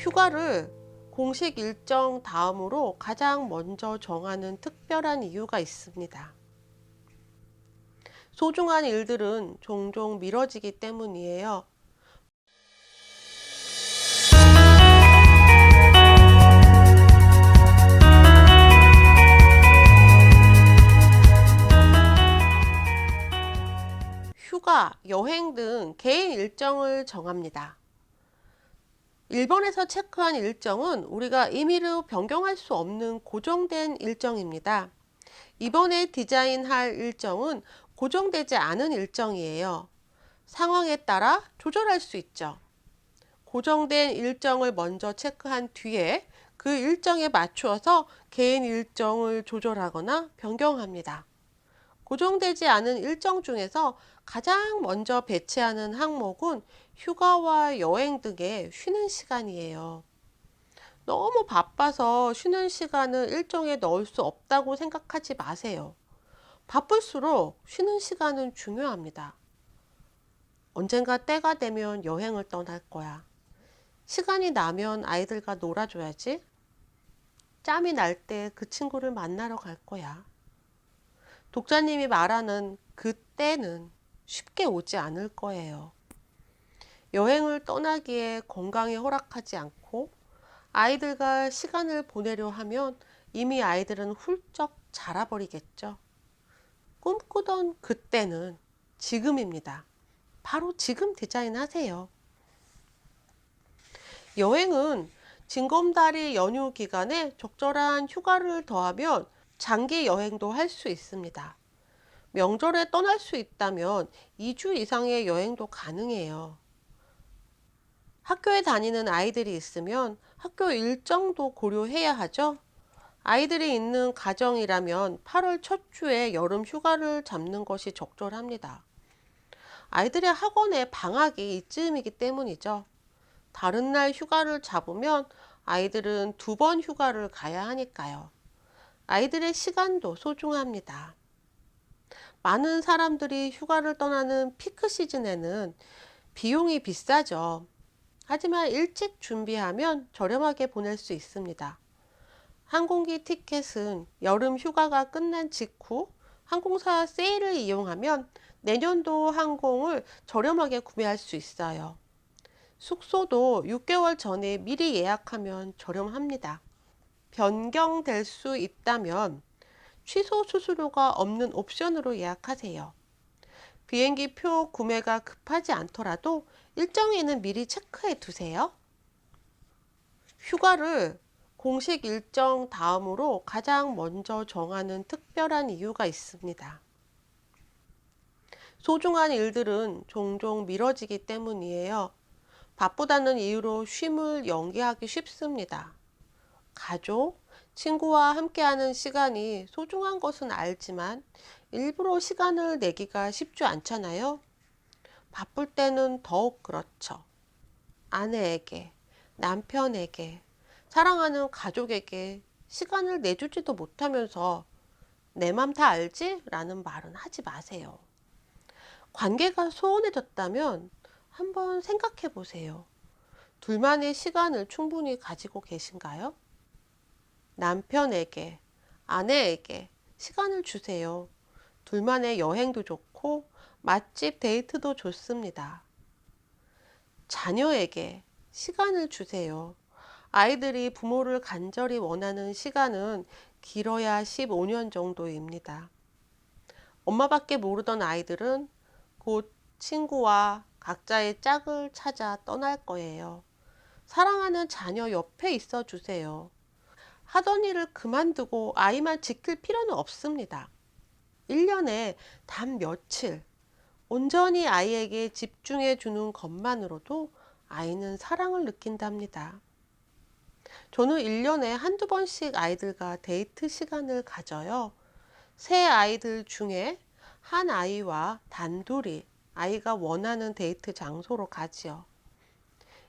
휴가를 공식 일정 다음으로 가장 먼저 정하는 특별한 이유가 있습니다. 소중한 일들은 종종 미뤄지기 때문이에요. 휴가, 여행 등 개인 일정을 정합니다. 1번에서 체크한 일정은 우리가 임의로 변경할 수 없는 고정된 일정입니다. 2번에 디자인할 일정은 고정되지 않은 일정이에요. 상황에 따라 조절할 수 있죠. 고정된 일정을 먼저 체크한 뒤에 그 일정에 맞추어서 개인 일정을 조절하거나 변경합니다. 고정되지 않은 일정 중에서 가장 먼저 배치하는 항목은 휴가와 여행 등의 쉬는 시간이에요. 너무 바빠서 쉬는 시간을 일정에 넣을 수 없다고 생각하지 마세요. 바쁠수록 쉬는 시간은 중요합니다. 언젠가 때가 되면 여행을 떠날 거야. 시간이 나면 아이들과 놀아줘야지. 짬이 날 때 그 친구를 만나러 갈 거야. 독자님이 말하는 그 때는 쉽게 오지 않을 거예요. 여행을 떠나기에 건강이 허락하지 않고 아이들과 시간을 보내려 하면 이미 아이들은 훌쩍 자라버리겠죠. 꿈꾸던 그때는 지금입니다. 바로 지금 디자인하세요. 여행은 징검다리 연휴 기간에 적절한 휴가를 더하면 장기 여행도 할 수 있습니다. 명절에 떠날 수 있다면 2주 이상의 여행도 가능해요. 학교에 다니는 아이들이 있으면 학교 일정도 고려해야 하죠. 아이들이 있는 가정이라면 8월 첫 주에 여름 휴가를 잡는 것이 적절합니다. 아이들의 학원의 방학이 이쯤이기 때문이죠. 다른 날 휴가를 잡으면 아이들은 두 번 휴가를 가야 하니까요. 아이들의 시간도 소중합니다. 많은 사람들이 휴가를 떠나는 피크 시즌에는 비용이 비싸죠. 하지만 일찍 준비하면 저렴하게 보낼 수 있습니다. 항공기 티켓은 여름 휴가가 끝난 직후 항공사 세일을 이용하면 내년도 항공을 저렴하게 구매할 수 있어요. 숙소도 6개월 전에 미리 예약하면 저렴합니다. 변경될 수 있다면 취소 수수료가 없는 옵션으로 예약하세요. 비행기 표 구매가 급하지 않더라도 일정에는 미리 체크해 두세요. 휴가를 공식 일정 다음으로 가장 먼저 정하는 특별한 이유가 있습니다. 소중한 일들은 종종 미뤄지기 때문이에요. 바쁘다는 이유로 쉼을 연기하기 쉽습니다. 가족, 친구와 함께하는 시간이 소중한 것은 알지만 일부러 시간을 내기가 쉽지 않잖아요. 바쁠 때는 더욱 그렇죠. 아내에게, 남편에게, 사랑하는 가족에게 시간을 내주지도 못하면서 내 맘 다 알지? 라는 말은 하지 마세요. 관계가 소원해졌다면 한번 생각해 보세요. 둘만의 시간을 충분히 가지고 계신가요? 남편에게, 아내에게 시간을 주세요. 둘만의 여행도 좋고 맛집 데이트도 좋습니다. 자녀에게 시간을 주세요. 아이들이 부모를 간절히 원하는 시간은 길어야 15년 정도입니다. 엄마밖에 모르던 아이들은 곧 친구와 각자의 짝을 찾아 떠날 거예요. 사랑하는 자녀 옆에 있어 주세요. 하던 일을 그만두고 아이만 지킬 필요는 없습니다. 1년에 단 며칠 온전히 아이에게 집중해 주는 것만으로도 아이는 사랑을 느낀답니다. 저는 1년에 한두 번씩 아이들과 데이트 시간을 가져요. 세 아이들 중에 한 아이와 단둘이 아이가 원하는 데이트 장소로 가지요.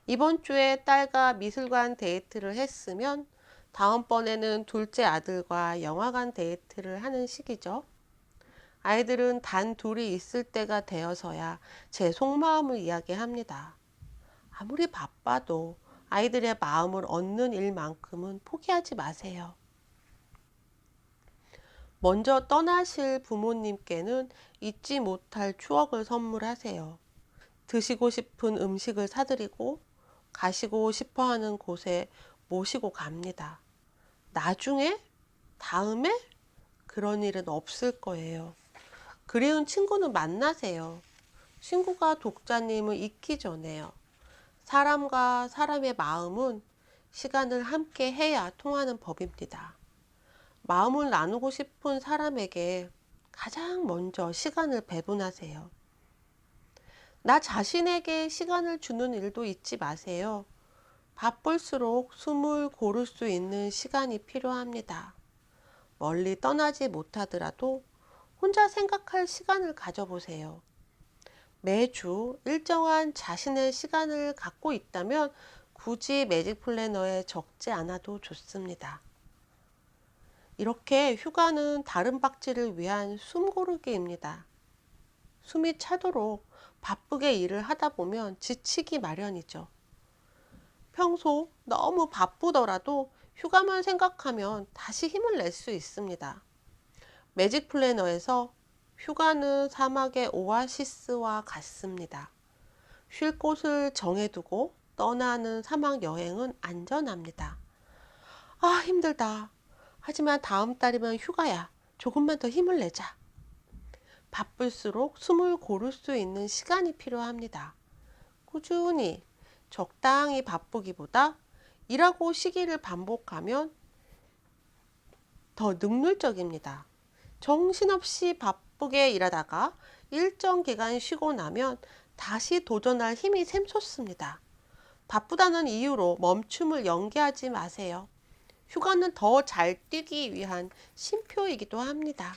이번 주에 딸과 미술관 데이트를 했으면 다음번에는 둘째 아들과 영화관 데이트를 하는 시기죠. 아이들은 단 둘이 있을 때가 되어서야 제 속마음을 이야기합니다. 아무리 바빠도 아이들의 마음을 얻는 일만큼은 포기하지 마세요. 먼저 떠나실 부모님께는 잊지 못할 추억을 선물하세요. 드시고 싶은 음식을 사드리고 가시고 싶어 하는 곳에 모시고 갑니다. 나중에? 다음에? 그런 일은 없을 거예요. 그리운 친구는 만나세요. 친구가 독자님을 잊기 전에요. 사람과 사람의 마음은 시간을 함께 해야 통하는 법입니다. 마음을 나누고 싶은 사람에게 가장 먼저 시간을 배분하세요. 나 자신에게 시간을 주는 일도 잊지 마세요. 바쁠수록 숨을 고를 수 있는 시간이 필요합니다. 멀리 떠나지 못하더라도 혼자 생각할 시간을 가져보세요. 매주 일정한 자신의 시간을 갖고 있다면 굳이 매직 플래너에 적지 않아도 좋습니다. 이렇게 휴가는 다른 박쥐를 위한 숨 고르기입니다. 숨이 차도록 바쁘게 일을 하다 보면 지치기 마련이죠. 평소 너무 바쁘더라도 휴가만 생각하면 다시 힘을 낼 수 있습니다. 매직 플래너에서 휴가는 사막의 오아시스와 같습니다. 쉴 곳을 정해두고 떠나는 사막 여행은 안전합니다. 아, 힘들다. 하지만 다음 달이면 휴가야. 조금만 더 힘을 내자. 바쁠수록 숨을 고를 수 있는 시간이 필요합니다. 꾸준히 적당히 바쁘기보다 일하고 쉬기를 반복하면 더 능률적입니다. 정신없이 바쁘게 일하다가 일정 기간 쉬고 나면 다시 도전할 힘이 샘솟습니다. 바쁘다는 이유로 멈춤을 연기하지 마세요. 휴가는 더 잘 뛰기 위한 쉼표이기도 합니다.